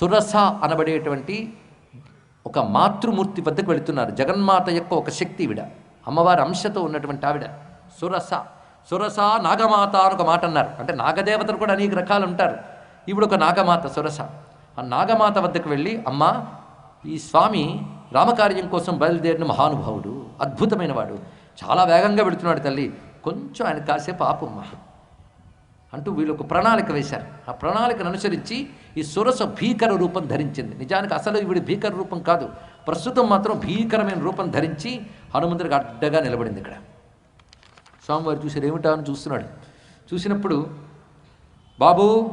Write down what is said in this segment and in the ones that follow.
సురస అనబడేటువంటి ఒక మాతృమూర్తి వద్దకు వెళుతున్నారు. జగన్మాత యొక్క ఒక శక్తి ఈవిడ. అమ్మవారి అంశతో ఉన్నటువంటి ఆవిడ. సురస. సురస నాగమాత అని ఒక మాట అన్నారు. అంటే నాగదేవతలు కూడా అనేక రకాలు ఉంటారు. ఇప్పుడు ఒక నాగమాత సురస. ఆ నాగమాత వద్దకు వెళ్ళి అమ్మ ఈ స్వామి రామకార్యం కోసం బయలుదేరిన మహానుభావుడు అద్భుతమైన వాడు. చాలా వేగంగా పెడుతున్నాడు తల్లి. కొంచెం ఆయన కాసేపు ఆపమ్మా అంటూ వీళ్ళు ఒక ప్రణాళిక వేశారు. ఆ ప్రణాళికను అనుసరించి ఈ సురస భీకర రూపం ధరించింది. నిజానికి అసలు ఈవిడ భీకర రూపం కాదు. ప్రస్తుతం మాత్రం భీకరమైన రూపం ధరించి హనుమంతుడికి అడ్డగా నిలబడింది ఇక్కడ. స్వామివారు చూసారు ఏమిటా? అని చూస్తున్నాడు. చూసినప్పుడు బాబు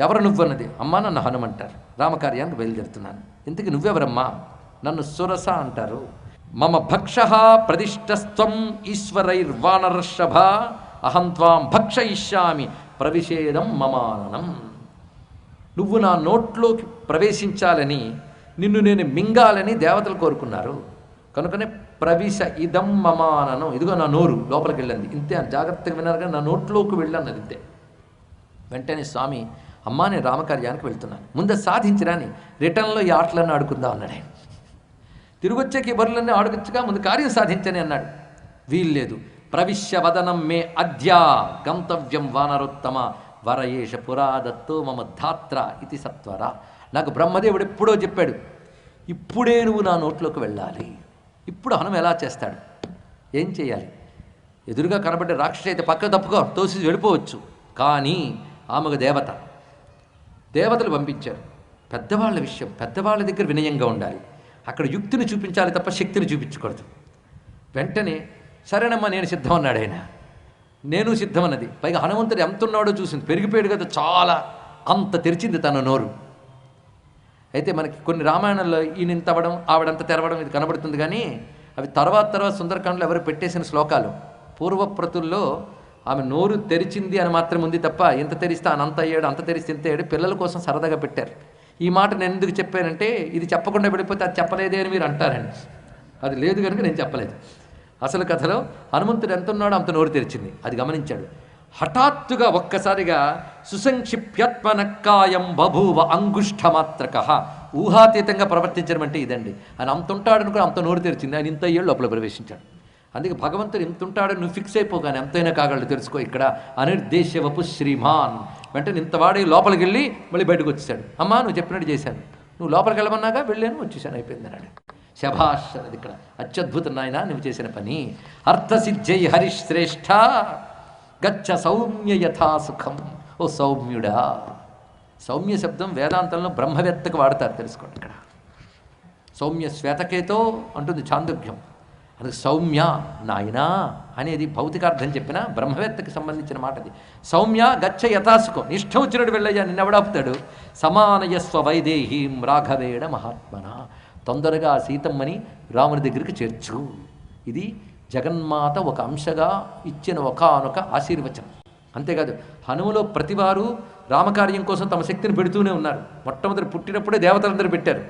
ఎవరు నువ్వన్నది? అమ్మా నన్ను హనుమంటారు రామకార్యానికి బయలుదేరుతున్నాను. ఇంతకీ నువ్వెవరమ్మా? నన్ను సురస అంటారు. మమ భక్ష ప్రతిష్టస్వం ఈశ్వరైర్వానరషభ అహం త్వాం భక్షయిష్యామి ప్రవిషేదం మమాననం. నువ్వు నా నోట్లోకి ప్రవేశించాలని నిన్ను నేను మింగాలని దేవతలు కోరుకున్నారు. కనుకనే ప్రవిశ ఇదం మమాననం. ఇదిగో నా నోరు లోపలికి వెళ్ళింది ఇంతే జాగ్రత్తగా విన్నారు కానీ నా నోట్లోకి వెళ్ళన్నది ఇంతే. వెంటనే స్వామి అమ్మా నేను రామకార్యానికి వెళ్తున్నాను. ముందే సాధించరాని రిటర్న్లో ఈ ఆటలన్నీ ఆడుకుందాం అన్నాడు ఆయన. తిరిగొచ్చాక ఈ బరులన్నీ ఆడుకొచ్చుగా ముందు కార్యం సాధించని అన్నాడు. వీల్లేదు. ప్రవిశ్య వదనం మే అద్యా గంతవ్యం వానరుత్తమ. వరయేష పురాదత్తో మమ ధాత్ర ఇది సత్వర. నాకు బ్రహ్మదేవుడు ఎప్పుడో చెప్పాడు ఇప్పుడే నువ్వు నా నోట్లోకి వెళ్ళాలి. ఇప్పుడు హనుమ ఎలా చేస్తాడు? ఏం చేయాలి? ఎదురుగా కనబడే రాక్షసి అయితే పక్క తప్పుగా తోసి వెళ్ళిపోవచ్చు. కానీ ఆమెకు దేవత దేవతలు పంపించారు. పెద్దవాళ్ళ విషయం పెద్దవాళ్ళ దగ్గర వినయంగా ఉండాలి. అక్కడ యుక్తిని చూపించాలి తప్ప శక్తిని చూపించకూడదు. వెంటనే సరేనమ్మా నేను సిద్ధం అన్నాడు ఆయన. నేను సిద్ధమన్నది. పైగా హనుమంతుడు ఎంత ఉన్నాడో చూసింది. పెరిగిపోయాడు కదా చాలా. అంత తెరిచింది తన నోరు. అయితే మనకి కొన్ని రామాయణంలో ఈయన ఇంత అవ్వడం ఆవిడంత తెరవడం ఇది కనబడుతుంది కానీ అవి తర్వాత తర్వాత సుందరకాండలో ఎవరు పెట్టేసిన శ్లోకాలు. పూర్వప్రతుల్లో ఆమె నోరు తెరిచింది అని మాత్రం ఉంది తప్ప ఎంత తెరిస్తే ఆయన అంత అయ్యాడు అంత తెరిస్తే ఇంత అయ్యాడు పిల్లల కోసం సరదాగా పెట్టారు. ఈ మాట నేను ఎందుకు చెప్పానంటే ఇది చెప్పకుండా వెళ్ళిపోతే అది చెప్పలేదే అని మీరు అంటారండి. అది లేదు కనుక నేను చెప్పలేదు. అసలు కథలో హనుమంతుడు ఎంత ఉన్నాడో అంత నోరు తెరిచింది. అది గమనించాడు. హఠాత్తుగా ఒక్కసారిగా సుసంక్షిప్యత్మనక్కాయం బభూవ అంగుష్ఠమాత్రక. ఊహాతీతంగా ప్రవర్తించడం అంటే ఇదండి. ఆయన అంత ఉంటాడని కూడా అంత నోరు తెరిచింది. ఆయన ఇంత ఏళ్ళు లోపల ప్రవేశించాడు. అందుకే భగవంతుడు ఎంత ఉంటాడో నువ్వు ఫిక్స్ అయిపోగానే ఎంతైనా కాగలడు తెలుసుకో ఇక్కడ. అనిర్దేశవపు శ్రీమాన్. వెంటనే ఇంతవాడి లోపలికి వెళ్ళి మళ్ళీ బయటకు వచ్చేసాడు అమ్మా నువ్వు చెప్పినట్టు చేశాను. నువ్వు లోపలికి వెళ్ళమన్నాగా వెళ్ళాను వచ్చేసాను అయిపోయింది అన్నాడు. శభాష్ అన్నది ఇక్కడ. అత్యద్భుతం నాయన నువ్వు చేసిన పని. అర్థసిద్ధై హరిశ్రేష్ఠ గచ్చ సౌమ్య యథా సుఖం. ఓ సౌమ్యుడా. సౌమ్య శబ్దం వేదాంతంలో బ్రహ్మవేత్తకు వాడతారు తెలుసుకోండి ఇక్కడ. సౌమ్య శ్వేతకేతో అంటుంది చాందోగ్యం అది సౌమ్య నాయనా అనేది భౌతికార్థం చెప్పిన బ్రహ్మవేత్తకి సంబంధించిన మాట అది. సౌమ్య గచ్చ యథాసుకం నిష్ఠ వచ్చినట్టు వెళ్ళయ్యా నిన్నెవడాపుతాడు సమానయస్వ వైదేహీం రాఘవేణ మహాత్మన. తొందరగా ఆ సీతమ్మని రాముని దగ్గరికి చేర్చు. ఇది జగన్మాత ఒక అంశగా ఇచ్చిన ఒకనొక ఆశీర్వచనం. అంతేకాదు హనుమలో ప్రతివారు రామకార్యం కోసం తమ శక్తిని పెడుతూనే ఉన్నారు. మొట్టమొదటి పుట్టినప్పుడే దేవతలందరూ పెట్టారు.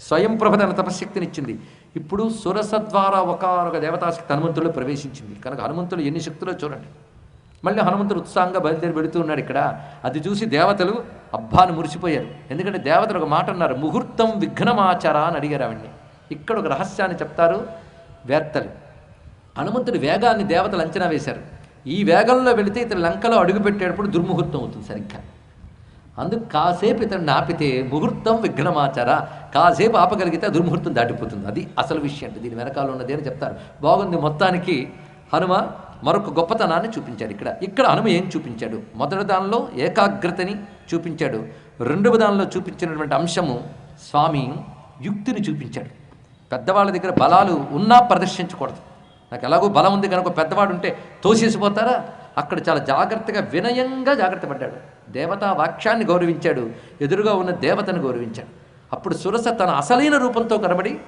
స్వయం ప్రభ తన తపశక్తిని ఇచ్చింది ఇప్పుడు సురస ద్వారా ఒకనొక దేవతాశక్తి హనుమంతుల్లో ప్రవేశించింది. కనుక హనుమంతుడు ఎన్ని శక్తులో చూడండి. మళ్ళీ హనుమంతుడు ఉత్సాహంగా బయలుదేరి పెడుతూ ఉన్నాడు ఇక్కడ. అది చూసి దేవతలు అబ్బాను మురిసిపోయారు. ఎందుకంటే దేవతలు ఒక మాట అన్నారు ముహూర్తం విఘ్నమాచార అని అడిగారు ఆవిడ్ని. ఇక్కడ ఒక రహస్యాన్ని చెప్తారు వేత్తలు. హనుమంతుడి వేగాన్ని దేవతలు అంచనా వేశారు. ఈ వేగంలో వెళితే ఇతను లంకలో అడుగుపెట్టేటప్పుడు దుర్ముహూర్తం అవుతుంది సరిగ్గా. అందుకు కాసేపు ఇతను ఆపితే ముహూర్తం విఘ్నమాచార కాసేపు ఆపగలిగితే దుర్ముహూర్తం దాటిపోతుంది. అది అసలు విషయం. అంటే దీని వెనకాల ఉన్నది అని చెప్తారు. బాగుంది మొత్తానికి హనుమ మరొక గొప్పతనాన్ని చూపించాడు ఇక్కడ. ఇక్కడ హనుమ ఏం చూపించాడు? మొదటి దానిలో ఏకాగ్రతని చూపించాడు. రెండవ దానిలో చూపించినటువంటి అంశము స్వామి యుక్తిని చూపించాడు. పెద్దవాళ్ళ దగ్గర బలాలు ఉన్నా ప్రదర్శించకూడదు. నాకు ఎలాగో బలం ఉంది కనుక పెద్దవాడు ఉంటే తోసేసిపోతారా? అక్కడ చాలా జాగ్రత్తగా వినయంగా జాగ్రత్త పడ్డాడు. దేవతా వాక్యాన్ని గౌరవించాడు. ఎదురుగా ఉన్న దేవతను గౌరవించాడు. అప్పుడు సురస తన అసలైన రూపంతో కనబడి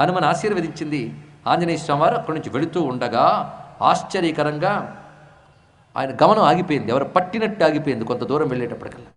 హనుమను ఆశీర్వదించింది. ఆంజనేయ స్వామివారు అక్కడి నుంచి వెళుతూ ఉండగా ఆశ్చర్యకరంగా ఆయన గమనం ఆగిపోయింది. ఎవరు పట్టినట్టు ఆగిపోయింది కొంత దూరం వెళ్ళేటప్పటికల్లా.